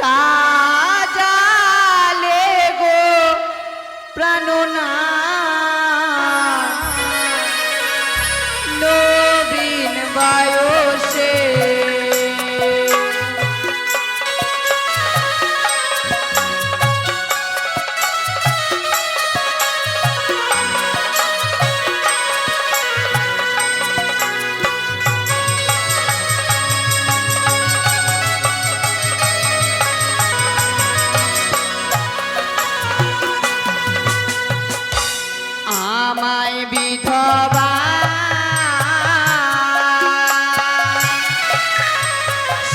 সাজালে গো প্রাণনা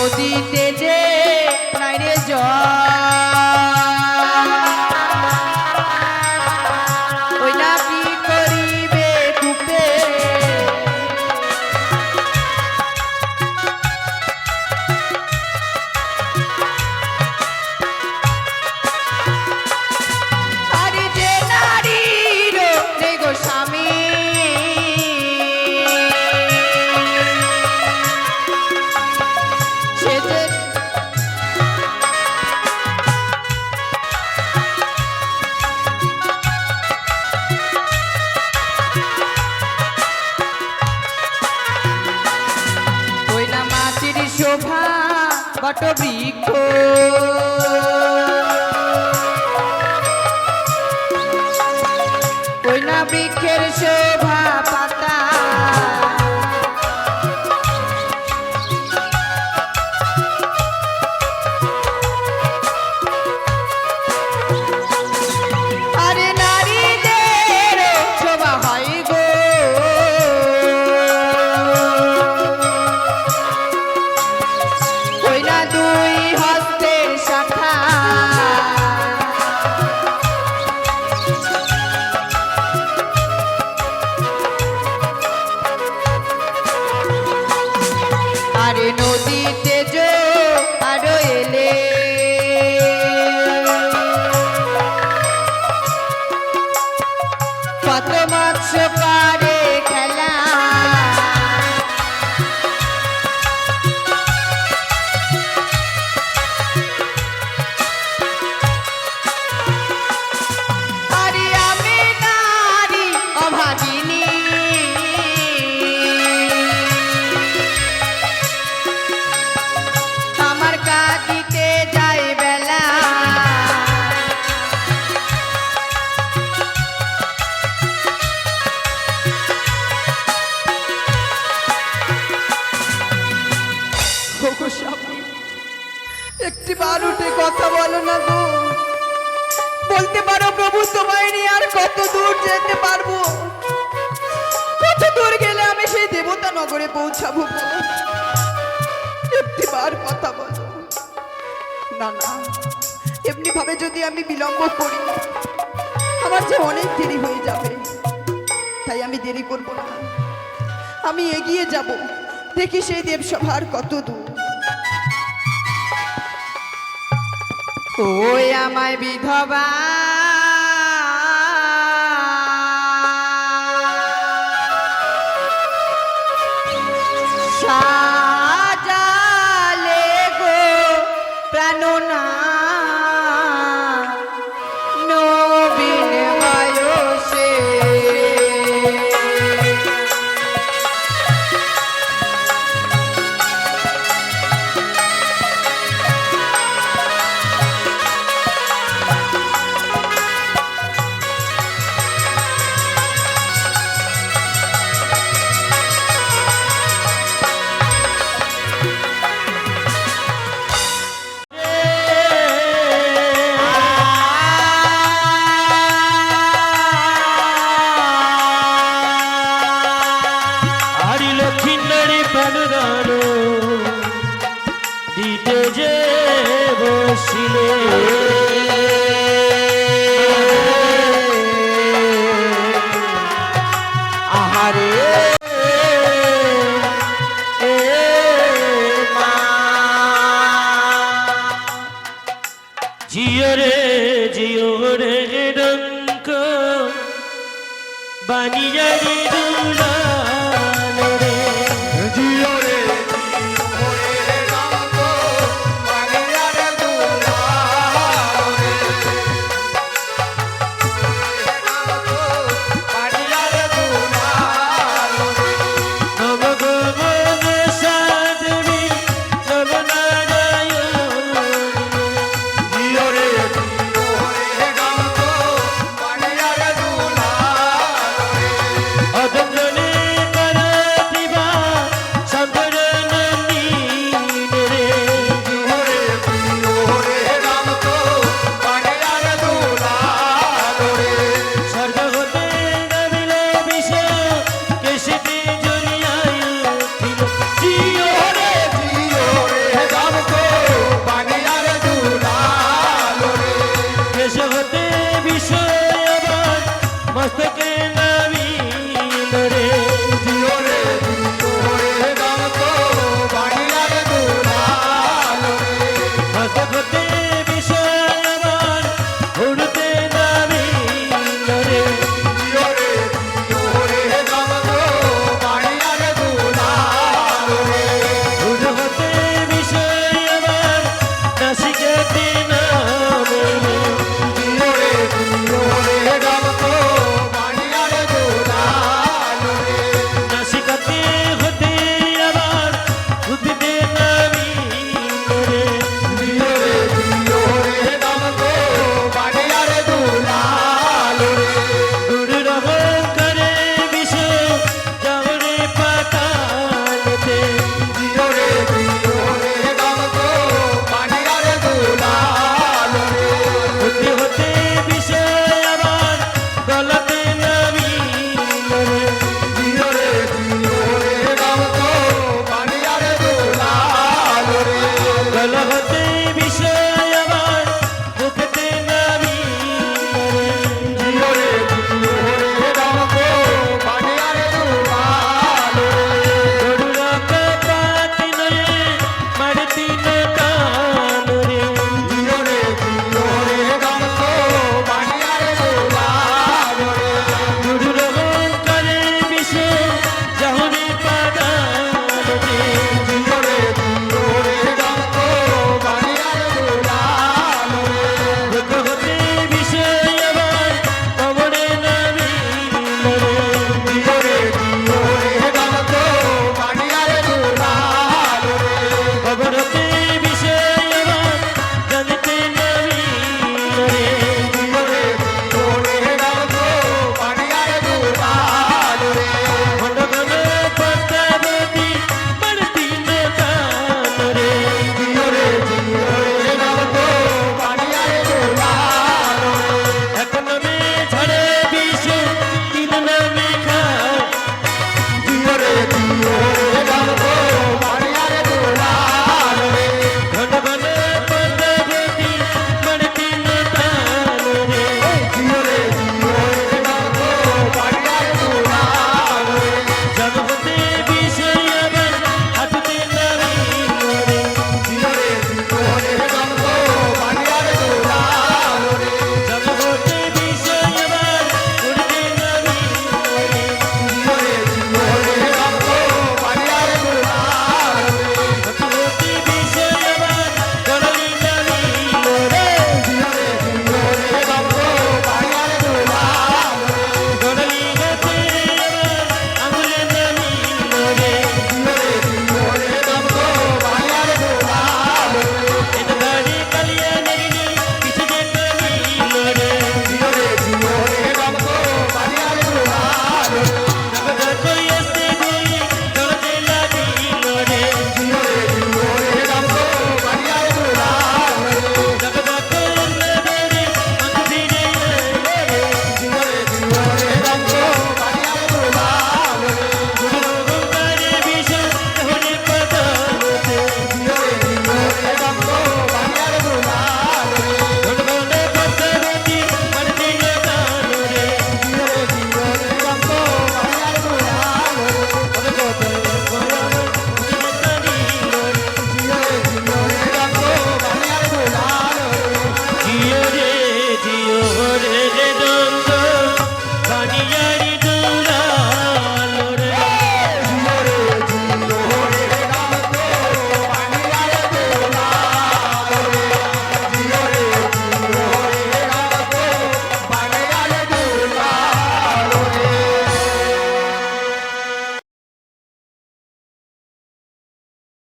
নদীতে যে বট বৃক্ষ করে পৌঁছাবো একটিবার কথা না না যদি আমি বিলম্ব করি, আমার যে অনেক দেরি হয়ে যাবে, তাই আমি দেরি করব না। আমি এগিয়ে যাব, দেখি সেই দেবসভার কত দূর। ওই আমায় বিধবা